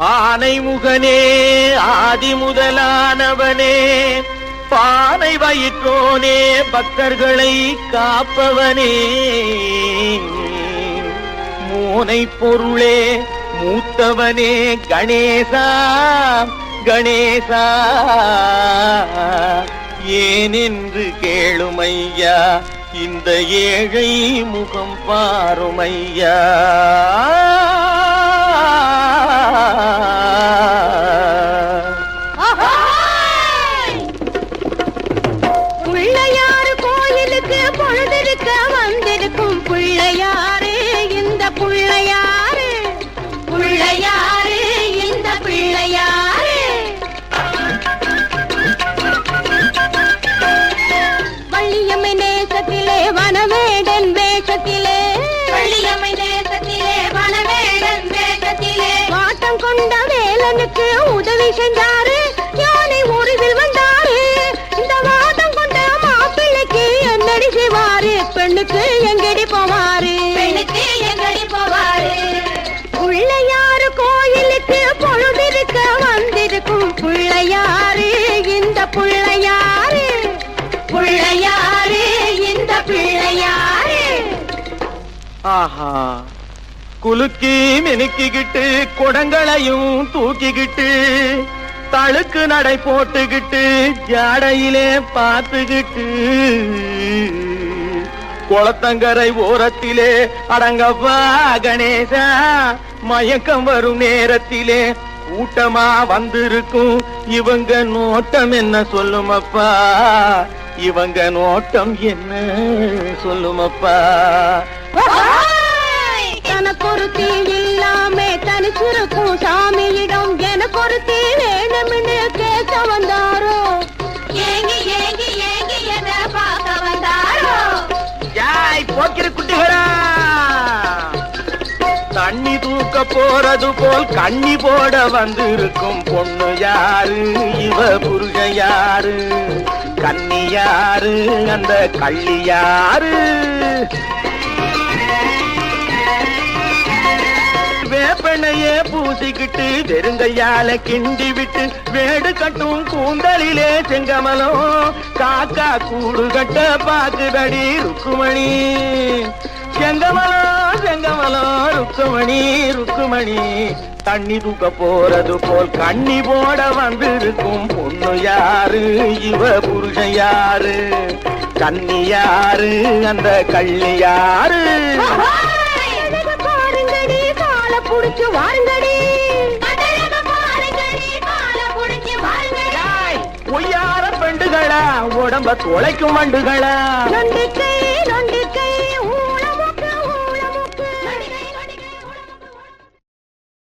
ஆனை முகனே ஆதி முதலானவனே பானை வயிற்றோனே பக்தர்களை காப்பவனே. மூனை பொருளே மூத்தவனே கணேசா கணேசா. ஏனென்று கேளுமையா இந்த ஏழை முகம் பாருமையா. வேலனுக்கு உதவி செஞ்சாரு. யானை உருவில் வந்தாரு. இந்த வாட்டம் கொண்ட மாப்பிள்ளைக்கு என்னடி செய்வாரு? பெண்ணுக்கு எங்கடி போவாரு? பெண்ணுக்கு எங்கடி போவாரு? பிள்ளையாரு கோயிலுக்கு பொழுதிருக்க வந்திருக்கும் பிள்ளையாரு இந்த பிள்ளையாரு. பிள்ளையாரு இந்த பிள்ளையாரு. ஆஹா. குலுக்கி மினுக்கிக்கிட்டு குடங்களையும் தூக்கிக்கிட்டு தழுக்கு நடை போட்டுக்கிட்டு ஜாடையிலே பார்த்துக்கிட்டு குளத்தங்கரை ஓரத்திலே அடங்கப்பா கணேசா மயக்கம் வரும் நேரத்திலே கூட்டமா வந்திருக்கும். இவங்க நோட்டம் என்ன சொல்லுமப்பா? இவங்க நோட்டம் என்ன சொல்லுமப்பா? வேணும்னு கேட்க வந்தாரோ? ஏங்கி ஏங்கி ஏங்கி எதை பார்க்க வந்தாரோ? யாய் போக்கிற குட்டிகளா! தண்ணி தூக்க போறது போல் கண்ணி போட வந்திருக்கும் பொண்ணு யாரு? இவ புருஷன் யாரு? கன்னி யாரு? அந்த கள்ளி யாரு? வேப்பெண்ணையே பூசிக்கிட்டு வெறுங்கையால கிண்டி விட்டு வேடு கட்டும் கூந்தலிலே செங்கமலம். காக்கா கூடு கட்ட பாக்குதடி ருக்குமணி. செங்கமலம் செங்கமலம் ருக்குமணி ருக்குமணி. தண்ணி தூக்க போறது போல் கண்ணி போட வந்திருக்கும் பொண்ணு யாரு? இவ புருஷன் யாரு? கண்ணி யாரு? அந்த கள்ளி யாரு? உடம்ப தொலைக்கும் வண்டுகளா?